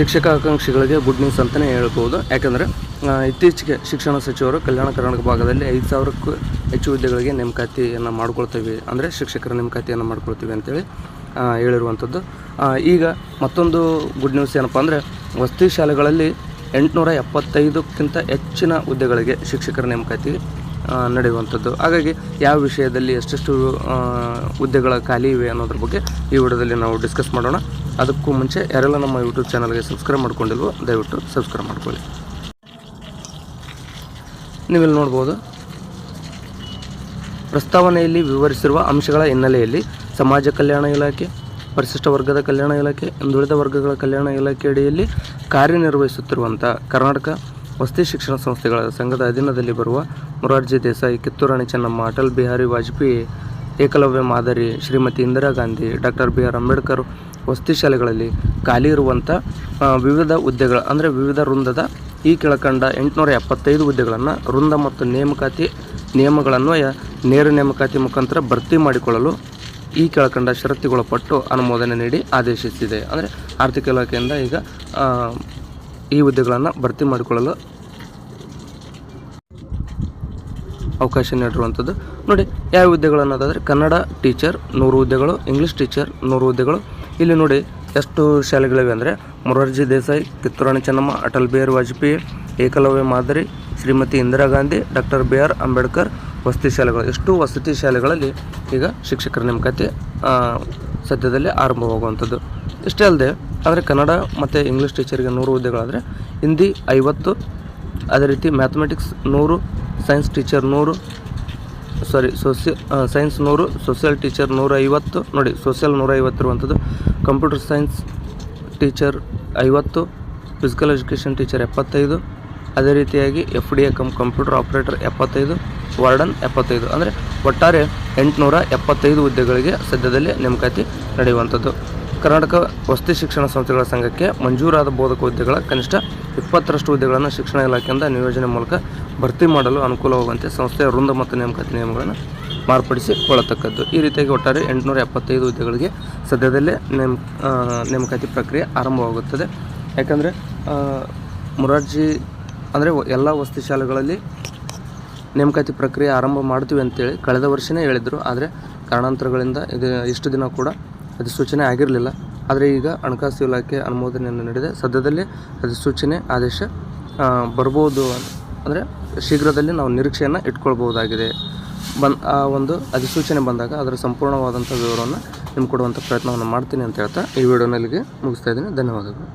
ಶಿಕ್ಷಕ ಆಕಾಂಕ್ಷಿಗಳಿಗೆ good news ಅಂತಲೇ ಹೇಳ್ಬೋದು. ಯಾಕಂದರೆ ಇತ್ತೀಚೆಗೆ ಶಿಕ್ಷಣ ಸಚಿವರು ಕಲ್ಯಾಣ ಕರ್ನಾಟಕ ಭಾಗದಲ್ಲಿ ಐದು ಸಾವಿರಕ್ಕೂ ಹೆಚ್ಚು ಹುದ್ದೆಗಳಿಗೆ ನೇಮಕಾತಿಯನ್ನು ಮಾಡ್ಕೊಳ್ತೀವಿ. ಅಂದರೆ ಶಿಕ್ಷಕರ ನೇಮಕಾತಿಯನ್ನು ಮಾಡ್ಕೊಳ್ತೀವಿ ಅಂತೇಳಿ ಹೇಳಿರುವಂಥದ್ದು ಈಗ ಮತ್ತೊಂದು ಗುಡ್ ನ್ಯೂಸ್ ಏನಪ್ಪ ಅಂದರೆ, ವಸತಿ ಶಾಲೆಗಳಲ್ಲಿ ಎಂಟುನೂರ ಎಪ್ಪತ್ತೈದಕ್ಕಿಂತ ಹೆಚ್ಚಿನ ಹುದ್ದೆಗಳಿಗೆ ಶಿಕ್ಷಕರ ನೇಮಕಾತಿ ನಡೆಯುವಂಥದ್ದು. ಹಾಗಾಗಿ ಯಾವ ವಿಷಯದಲ್ಲಿ ಎಷ್ಟೆಷ್ಟು ಹುದ್ದೆಗಳ ಖಾಲಿ ಇವೆ ಅನ್ನೋದ್ರ ಬಗ್ಗೆ ಈ ವಿಡಿಯೋದಲ್ಲಿ ನಾವು ಡಿಸ್ಕಸ್ ಮಾಡೋಣ. ಅದಕ್ಕೂ ಮುಂಚೆ ಯಾರೆಲ್ಲ ನಮ್ಮ ಯೂಟ್ಯೂಬ್ ಚಾನಲ್ಗೆ ಸಬ್ಸ್ಕ್ರೈಬ್ ಮಾಡ್ಕೊಂಡಿಲ್ವೋ, ದಯವಿಟ್ಟು ಸಬ್ಸ್ಕ್ರೈಬ್ ಮಾಡ್ಕೊಳ್ಳಿ. ನೀವಿಲ್ಲಿ ನೋಡ್ಬೋದು, ಪ್ರಸ್ತಾವನೆಯಲ್ಲಿ ವಿವರಿಸಿರುವ ಅಂಶಗಳ ಹಿನ್ನೆಲೆಯಲ್ಲಿ ಸಮಾಜ ಕಲ್ಯಾಣ ಇಲಾಖೆ, ಪರಿಶಿಷ್ಟ ವರ್ಗದ ಕಲ್ಯಾಣ ಇಲಾಖೆ ಹಿಂದುಳಿದ ವರ್ಗಗಳ ಕಲ್ಯಾಣ ಇಲಾಖೆ ಅಡಿಯಲ್ಲಿ ಕಾರ್ಯನಿರ್ವಹಿಸುತ್ತಿರುವಂಥ ಕರ್ನಾಟಕ ವಸತಿ ಶಿಕ್ಷಣ ಸಂಸ್ಥೆಗಳ ಸಂಘದ ಅಧೀನದಲ್ಲಿ ಬರುವ ಮೊರಾರ್ಜಿ ದೇಸಾಯಿ, ಕಿತ್ತೂರಾಣಿ ಚೆನ್ನಮ್ಮ, ಅಟಲ್ ಬಿಹಾರಿ ವಾಜಪೇಯಿ, ಏಕಲವ್ಯ ಮಾದರಿ Shrimati Indira Gandhi, doctor B R Ambedkar ವಸತಿ ಶಾಲೆಗಳಲ್ಲಿ ಖಾಲಿ ಇರುವಂಥ ವಿವಿಧ ಹುದ್ದೆಗಳ, ಅಂದರೆ ವಿವಿಧ ವೃಂದದ ಈ ಕೆಳಕಂಡ ಎಂಟುನೂರ ಎಪ್ಪತ್ತೈದು ಹುದ್ದೆಗಳನ್ನು ವೃಂದ ಮತ್ತು ನೇಮಕಾತಿ ನಿಯಮಗಳನ್ವಯ ನೇರ ನೇಮಕಾತಿ ಮುಖಾಂತರ ಭರ್ತಿ ಮಾಡಿಕೊಳ್ಳಲು ಈ ಕೆಳಕಂಡ ಷರತ್ತುಗೊಳಪಟ್ಟು ಅನುಮೋದನೆ ನೀಡಿ ಆದೇಶಿಸಿದೆ. ಅಂದರೆ ಆರ್ಥಿಕ ಇಲಾಖೆಯಿಂದ ಈಗ ಈ ಹುದ್ದೆಗಳನ್ನು ಭರ್ತಿ ಮಾಡಿಕೊಳ್ಳಲು ಅವಕಾಶ ನೀಡಿರುವಂಥದ್ದು ನೋಡಿ, ಯಾವ ಹುದ್ದೆಗಳು ಅನ್ನೋದಾದರೆ ಕನ್ನಡ ಟೀಚರ್ ನೂರು ಹುದ್ದೆಗಳು, ಇಂಗ್ಲೀಷ್ ಟೀಚರ್ ನೂರು ಹುದ್ದೆಗಳು. ಇಲ್ಲಿ ನೋಡಿ, ಎಷ್ಟು ಶಾಲೆಗಳಿವೆ ಅಂದರೆ ಮೊರಾರ್ಜಿ ದೇಸಾಯಿ, ಕಿತ್ತೂರಾಣಿ ಚೆನ್ನಮ್ಮ, ಅಟಲ್ ಬಿಹಾರಿ ವಾಜಪೇಯಿ, ಏಕಲವ್ಯ ಮಾದರಿ, Shrimati Indira Gandhi, doctor B R Ambedkar ವಸತಿ ಶಾಲೆಗಳು. ಎಷ್ಟು ವಸತಿ ಶಾಲೆಗಳಲ್ಲಿ ಈಗ ಶಿಕ್ಷಕರ ನೇಮಕಾತಿ ಸದ್ಯದಲ್ಲೇ ಆರಂಭವಾಗುವಂಥದ್ದು. ಇಷ್ಟೇ ಅಲ್ಲದೆ ಆದರೆ ಕನ್ನಡ ಮತ್ತು ಇಂಗ್ಲೀಷ್ ಟೀಚರಿಗೆ ನೂರು ಹುದ್ದೆಗಳಾದರೆ ಹಿಂದಿ ಐವತ್ತು, ಅದೇ ರೀತಿ ಮ್ಯಾಥಮೆಟಿಕ್ಸ್ ನೂರು ಸೈನ್ಸ್ ಟೀಚರ್ ನೂರು ಸಾರಿ ಸೋಸಿ ಸೈನ್ಸ್ ನೂರು ಸೋಷಿಯಲ್ ಟೀಚರ್ ನೂರ ಐವತ್ತು ನೋಡಿ ಸೋಷಿಯಲ್ ನೂರ ಐವತ್ತಿರುವಂಥದ್ದು ಕಂಪ್ಯೂಟರ್ ಸೈನ್ಸ್ ಟೀಚರ್ ಐವತ್ತು ಫಿಸಿಕಲ್ ಎಜುಕೇಷನ್ ಟೀಚರ್ ಎಪ್ಪತ್ತೈದು, ಅದೇ ರೀತಿಯಾಗಿ F D A cum computer operator ಎಪ್ಪತ್ತೈದು ವಾರ್ಡನ್ ಎಪ್ಪತ್ತೈದು. ಅಂದರೆ ಒಟ್ಟಾರೆ ಎಂಟುನೂರ ಎಪ್ಪತ್ತೈದು ಹುದ್ದೆಗಳಿಗೆ ಸದ್ಯದಲ್ಲೇ ನೇಮಕಾತಿ ನಡೆಯುವಂಥದ್ದು. ಕರ್ನಾಟಕ ವಸತಿ ಶಿಕ್ಷಣ ಸಂಸ್ಥೆಗಳ ಸಂಘಕ್ಕೆ ಮಂಜೂರಾದ ಬೋಧಕ ಹುದ್ದೆಗಳ ಕನಿಷ್ಠ ಇಪ್ಪತ್ತರಷ್ಟು ಹುದ್ದೆಗಳನ್ನು ಶಿಕ್ಷಣ ಇಲಾಖೆಯಿಂದ ನಿಯೋಜನೆ ಮೂಲಕ ಭರ್ತಿ ಮಾಡಲು ಅನುಕೂಲವಾಗುವಂತೆ ಸಂಸ್ಥೆಯ ವೃಂದ ಮತ್ತು ನೇಮಕಾತಿ ನಿಯಮಗಳನ್ನು ಮಾರ್ಪಡಿಸಿಕೊಳ್ಳತಕ್ಕದ್ದು ಈ ರೀತಿಯಾಗಿ ಒಟ್ಟಾರೆ ಎಂಟುನೂರ ಎಪ್ಪತ್ತೈದು ಹುದ್ದೆಗಳಿಗೆ ಸದ್ಯದಲ್ಲೇ ನೇಮ್ ನೇಮಕಾತಿ ಪ್ರಕ್ರಿಯೆ ಆರಂಭವಾಗುತ್ತದೆ. ಯಾಕಂದರೆ ಮೊರಾರ್ಜಿ, ಅಂದರೆ ಎಲ್ಲ ವಸತಿ ಶಾಲೆಗಳಲ್ಲಿ ನೇಮಕಾತಿ ಪ್ರಕ್ರಿಯೆ ಆರಂಭ ಮಾಡ್ತೀವಿ ಅಂತೇಳಿ ಕಳೆದ ವರ್ಷನೇ ಹೇಳಿದರು. ಆದರೆ, ಕಾರಣಾಂತರಗಳಿಂದ ಇದು ಇಷ್ಟು ದಿನ ಕೂಡ ಅಧಿಸೂಚನೆ ಆಗಿರಲಿಲ್ಲ. ಆದರೆ ಈಗ ಹಣಕಾಸು ಇಲಾಖೆ ಅನುಮೋದನೆಯನ್ನು ನೀಡಿದೆ. ಸದ್ಯದಲ್ಲೇ ಅಧಿಸೂಚನೆ ಆದೇಶ ಬರ್ಬೋದು ಅಂದರೆ ಶೀಘ್ರದಲ್ಲಿ ನಾವು ನಿರೀಕ್ಷೆಯನ್ನು ಇಟ್ಕೊಳ್ಬೋದಾಗಿದೆ ಬನ್, ಆ ಒಂದು ಅಧಿಸೂಚನೆ ಬಂದಾಗ ಅದರ ಸಂಪೂರ್ಣವಾದಂಥ ವಿವರವನ್ನು ನಿಮ್ಗೆ ಕೊಡುವಂಥ ಪ್ರಯತ್ನವನ್ನು ಮಾಡ್ತೀನಿ ಅಂತ ಹೇಳ್ತಾ ಈ ವಿಡಿಯೋನಲ್ಲಿಗೆ ಮುಗಿಸ್ತಾ ಇದ್ದೀನಿ. ಧನ್ಯವಾದಗಳು.